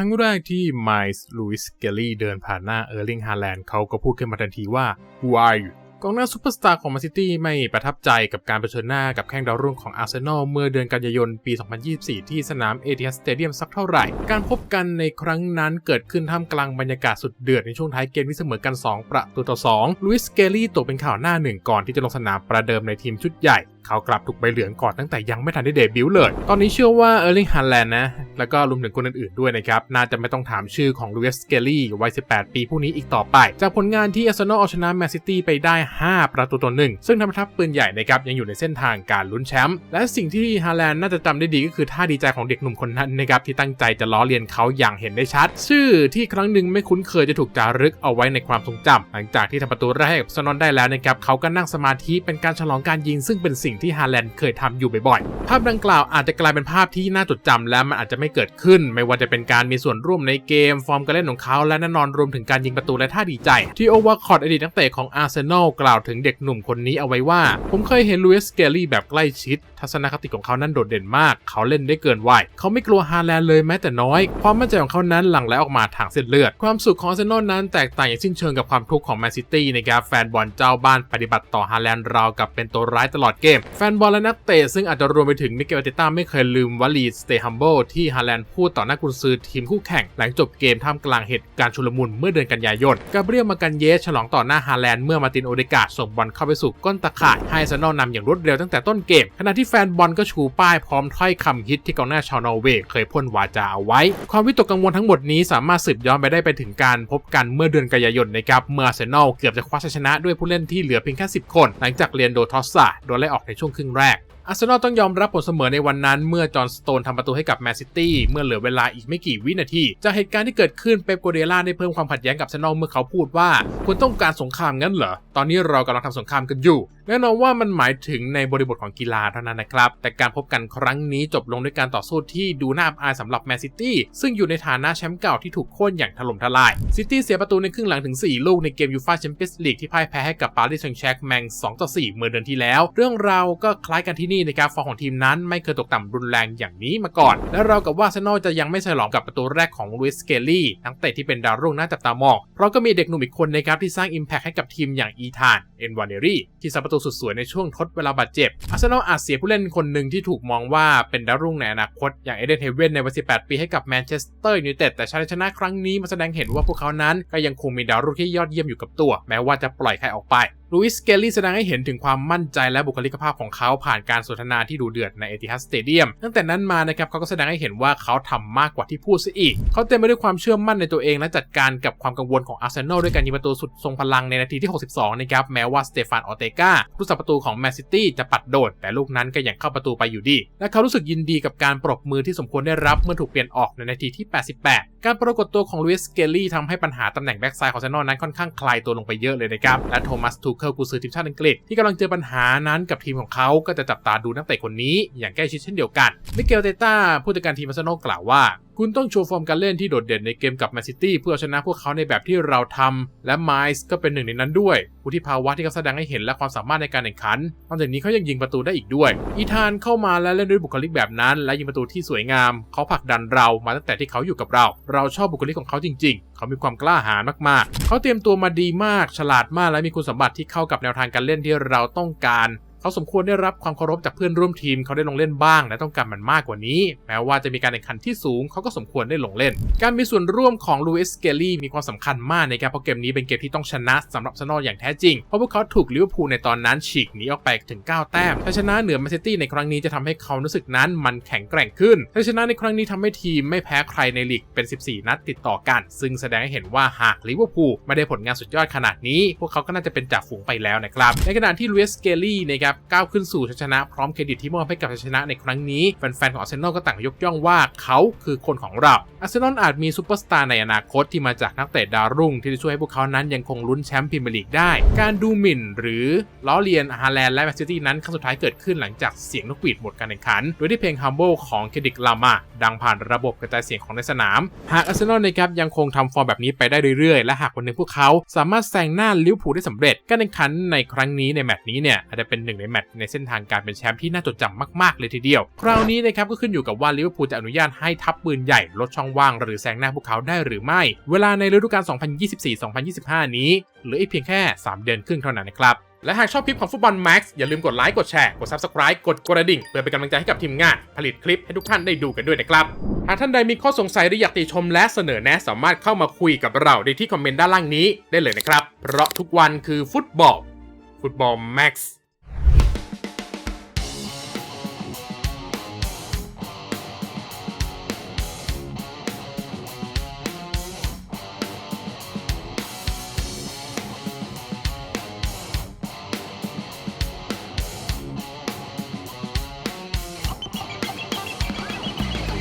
ครั้งแรกที่ไมล์ลูอิสเกลลี่เดินผ่านหน้าเออร์ลิงฮาแลนด์เขาก็พูดขึ้นมาทันทีว่า Who are you กองหน้าซูเปอร์สตาร์ของแมนซิตี้ไม่ประทับใจกับการเผชิญหน้ากับแข้งดาวรุ่งของอาร์เซนอลเมื่อเดือนกันยายนปี 2024 ที่สนามเอเ h ียสเตเดียมสักเท่าไหร่ การพบกันในครั้งนั้นเกิดขึ้นท่ามกลางบรรยากาศสุดเดือดในช่วงท้ายเกมที่เสมอกัน 2 ประตูต่อ 2 ลุยส์ เกลลี่ตกเป็นข่าวหน้าหนึ่งก่อนที่จะลงสนามประเดิมในทีมชุดใหญ่ เขากลับถูกใบเหลืองก่อนตั้งแต่ยังไม่ทันได้เดบิวต์เลย ตอนนี้เชื่อว่าเออร์ลิงฮาแลนด์นะ แล้วก็รวมถึงคนอื่นๆด้วยนะครับ น่าจะไม่ต้องถามชื่อของลูอิสเกลลี่วัย 18 ปีผู้นี้อีกต่อไป จากผลงานที่อาร์เซนอลเอาชนะแมนซิตี้ไปได้ 5 ประตูต่อหนึ่งซึ่งทัพทัพปืนใหญ่นะครับยังอยู่ในเส้นทางการลุ้นแชมป์และสิ่งที่ฮาแลนด์น่าจะจำได้ดีก็คือท่าดีใจของเด็กหนุ่มคนนั้นนะครับที่ตั้งใจจะล้อเลียนเขาอย่างเห็นได้ชัด ชื่อที่ครั้งหนึ่งไม่คุ้นเคยจะถูกจารึกเอาไว้ในความทรงจำหลังจากที่ทำประตูแรกให้กับซนอนได้แล้วนะครับเขาก็นั่งสมาธิเป็นการฉลองการยิงซึ่งเป็นสิ่งที่ฮาแลนด์เคยทำอยู่บ่อยๆ ภาพดังกล่าวอาจจะกลายเป็นภาพที่น่าจดจำและมันอาจจะไม่เกิดขึ้น ไม่ว่าจะเป็นการมีส่วนร่วมในเกม ฟอร์มการเล่นของเขาและแน่นอนรวมถึงการยิงประตูและท่าดีใจ ที่โอวาคอร์ดอดีตนักเตะของอาร์เซนอลกล่าวถึงเด็กหนุ่มคนนี้เอาไว้ว่า ผมเคยเห็นลูอิสเกลลี่แบบใกล้ชิดทัศนคติของเขานั้นโดดเด่นมาก เขาเล่นได้เกินวัยเขาไม่กลัวฮาแลนด์เลยแม้แต่น้อย ความมั่นใจของเขานั้นหลั่งไหลออกมาทางเส้นเลือด ความสุขของเซนอลนั้นแตกต่างอย่างสิ้นเชิงกับความทุกข์ของแมนซิตี้นะครับแฟนบอลเจ้าบ้านปฏิบัติต่อฮาแลนด์ราวกับเป็นตัวร้ายตลอดเกม แฟนบอลและนักเตะซึ่งอาจจะรวมไปถึงมิเกลเตต้าไม่เคยลืมวลี stay humble ที่ฮาแลนด์พูดต่อหน้ากุนซือทีมคู่แข่ง หลังจบเกมท่ามกลางเหตุการณ์ชุลมุนเมื่อเดือนกันยายนกาเบรียลมากันเยสฉลองต่อหน้าฮาแลนด์เมื่อมาตินโอเดกาส่งบอลเข้าไปสู่ก้นตะข่ายให้อาร์เซนอลนำอย่างรวดเร็วตั้งแต่ต้นเกมขณะที่แฟนบอลก็ชูป้ายพร้อมถ้อยคำฮิตที่กองหน้าชาวนอร์เวย์เคยพ่นวาจาเอาไว้ ความวิตกกังวลทั้งหมดนี้สามารถสืบย้อนไปได้ไปถึงการพบกันเมื่อเดือนกันยายนนะครับ เมื่อร์เซนอลเกือบจะคว้าชัยชนะด้วยผู้เล่นที่เหลือเพียงแค่ 10 คน หลังจากเรียนโดทอสซาโดนไล่ออกในช่วงครึ่งแรก อาร์เซนอลต้องยอมรับผลเสมอในวันนั้นเมื่อจอห์นสโตนทำประตูให้กับแมนซิตี้เมื่อเหลือเวลาอีกไม่กี่วินาที จากเหตุการณ์ที่เกิดขึ้นเป๊ปโกเดล่าได้เพิ่มความขัดแย้งกับอาร์เซนอลเมื่อเขาพูดว่าคุณต้องการสงครามงั้นเหรอ ตอนนี้เรากำลังทำสงครามกันอยู่แน่นอนว่ามันหมายถึงในบริบทของกีฬาเท่านั้นนะครับ แต่การพบกันครั้งนี้จบลงด้วยการต่อสู้ที่ดูน่าอับอายสำหรับแมนซิตี้ซึ่งอยู่ในฐานะแชมป์เก่าที่ถูกโค่นอย่างถล่มทลายซิตี้เสียประตูในครึ่งหลังถึง 4 ลูกในเกมยูฟ่าแชมเปี้ยนส์ลีกที่พ่ายแพ้ให้กับปารีสแซงต์แชร์กแมง2ต่อ4เมื่อเดือนที่แล้ว เรื่องราวก็คล้ายกันที่นี่นะครับฟอร์มของทีมนั้นไม่เคยตกต่ำรุนแรงอย่างนี้มาก่อน และเรากับว่าอาร์เซนอลจะยังไม่ฉลองกับประตูแรกของลุยส์เกลลี่นักเตะที่เป็นดาวรุ่งน่าจับตามอง เพราะก็มีเด็กหนุ่มอีกคนนะครับที่สร้างอิมแพคให้กับทีมอย่างอีธานเอ็นวานเนรี่ที่สัประตูสุดสวยในช่วงทดเวลาบาดเจ็บอาร์เซนอลอาจเสียผู้เล่นคนหนึ่งที่ถูกมองว่าเป็นดาวรุ่งในอนาคตอย่างเอเดนเฮเว่นในวัย 18 ปีให้กับแมนเชสเตอร์ยูไนเต็ดแต่ชัยชนะครั้งนี้มาแสดงเห็นว่าพวกเขานั้นก็ยังคงมีดาวรุ่งที่ยอดเยี่ยมอยู่กับตัว แม้ว่าจะปล่อยใครออกไปลุยส์เกลลี่แสดงให้เห็นถึงความมั่นใจและบุคลิกภาพของเขาผ่านการสนทนาที่ดูเดือดในเอติฮัดสเตเดียม ตั้งแต่นั้นมานะครับเขาก็แสดงให้เห็นว่าเขาทำมากกว่าที่พูดซะอีก เขาเต็มไปด้วยความเชื่อมั่นในตัวเองและจัดการกับความกังวลของอาร์เซนอลด้วยการยิงประตูสุดทรงพลังในนาทีที่ 62 นะครับ แม้ว่าสเตฟาน ออเตกาผู้สับประตูของแมนซิตี้จะปัดโดด แต่ลูกนั้นก็ยังเข้าประตูไปอยู่ดี และเขารู้สึกยินดีกับการปรบมือที่สมควรได้รับเมื่อถูกเปลี่ยนออกในนาทีที่ 88 การปรากฏตัวของลุยส์เกลลี่ทำให้ปัญหาตำแหน่งแบ็กซ้ายของอาร์เซนอลนั้นค่อนข้างคลายตัวลงไปเยอะเลยนะครับและโทมัสทูเคิลกุซือทีมชาติอังกฤษที่กำลังเจอปัญหานั้นกับทีมของเขาก็จะจับตาดูนักเตะคนนี้ อย่างใกล้ชิดเช่นเดียวกันมิเกลเตต้าผู้จัดการทีมอาร์เซนอลกล่าวว่า คุณต้องโชว์ฟอร์มการเล่นที่โดดเด่นในเกมกับแมนซิตี้เพื่อชนะพวกเขาในแบบที่เราทำและไมซ์ก็เป็นหนึ่งในนั้นด้วยผู้ที่ภาวะที่เขาแสดงให้เห็นและความสามารถในการแข่งขันนอกจากนี้เขายังยิงประตูได้อีกด้วย อีธานเข้ามาและเล่นด้วยบุคลิกแบบนั้น และยิงประตูที่สวยงาม เขาผลักดันเรามาตั้งแต่ที่เขาอยู่กับเรา เราชอบบุคลิกของเขาจริง ๆ เขามีความกล้าหาญมากๆ เขาเตรียมตัวมาดีมาก ฉลาดมากและมีคุณสมบัติที่เข้ากับแนวทางการเล่นที่เราต้องการ เขาสมควรได้รับความเคารพจากเพื่อนร่วมทีมเขาได้ลงเล่นบ้าง และต้องการมันมากกว่านี้ แม้ว่าจะมีการแข่งขันที่สูงเขาก็สมควรได้ลงเล่น การมีส่วนร่วมของลูอิสเกลลี่มีความสำคัญมากในะครับเพราะเกมนี้เป็นเกมที่ต้องชนะสำหรับซานอลอย่างแท้จริง เพราะพวกเขาถูกลิเวอร์พูลในตอนนั้นฉีกหนีออกไปถึง 9 แต้มถ้าชนะเหนือแมนซิตี้ในครั้งนี้จะทำให้เขารู้สึกนั้นมันแข็งแกร่งขึ้นถ้าชนะในครั้งนี้ทำให้ทีมไม่แพ้ใครในลีกเป็น 14 นัดติดต่อกัน ซึ่งแสดงให้เห็นว่าหากลิเวอร์พูลไม่ได้ผลงานสุดยอดขนาดนี้ พวกเขาก็น่าจะเป็นจ่าฝูงไปแล้วนะครับในขณะที่ลูอิสเกลลี่นะครับก้าวขึ้นสู่ชัยชนะพร้อมเครดิตที่มอบให้กับชัยชนะในครั้งนี้แฟนๆของอาร์เซนอลก็ต่างยกย่องว่าเขาคือคนของเราอาร์เซนอลอาจมีซูเปอร์สตาร์ในอนาคตที่มาจากนักเตะดาวรุ่ง ที่จะช่วยให้พวกเขานั้นยังคงลุ้นแชมป์พรีเมียร์ลีกได้ การดูหมิ่น หรือล้อเลียนฮาแลนด์และแมนซิตี้นั้นครั้งสุดท้ายเกิดขึ้นหลังจากเสียงนกหวีดหมดการแข่งขัน โดยที่เพลง Humble ของเคดิกลามาดังผ่านระบบกระจายเสียงของในสนาม หากอาร์เซนอลนะครับยังคงทำฟอร์มแบบนี้ไปได้เรื่อยๆ และหากวันหนึ่งพวกเขา สามารถแซงหน้าลิเวอร์พูลได้สำเร็จการแข่งขันในครั้งนี้ในแมตช์นี้เนี่ยอาจจะเป็นหนึ่งงในแมตช์ในเส้นทางการเป็นแชมป์ที่น่าจดจำมากๆ เลยทีเดียว คราวนี้นะครับก็ขึ้นอยู่กับว่าลิเวอร์พูลจะอนุญาตให้ทัพปืนใหญ่ลดช่องว่างหรือแซงหน้าพวกเขาได้หรือไม่ เวลาในฤดูกาล 2024-2025 นี้เหลืออีกเพียงแค่ 3 เดือนครึ่งเท่านั้นนะครับและหากชอบคลิปของฟุตบอลแม็กซ์อย่าลืมกดไลค์กดแชร์กด Subscribe กดกระดิ่ง เพื่อเป็นกำลังใจให้กับทีมงาน ผลิตคลิปให้ทุกท่านได้ดูกันด้วยนะครับ หากท่านใดมีข้อสงสัยหรืออยากติชมและเสนอแนะสามารถเข้ามาคุยกับเราได้ที่คอมเมนต์ด้านล่างนี้ได้เลยนะครับ เพราะทุกวันคือฟุตบอลฟุตบอลแม็กซ์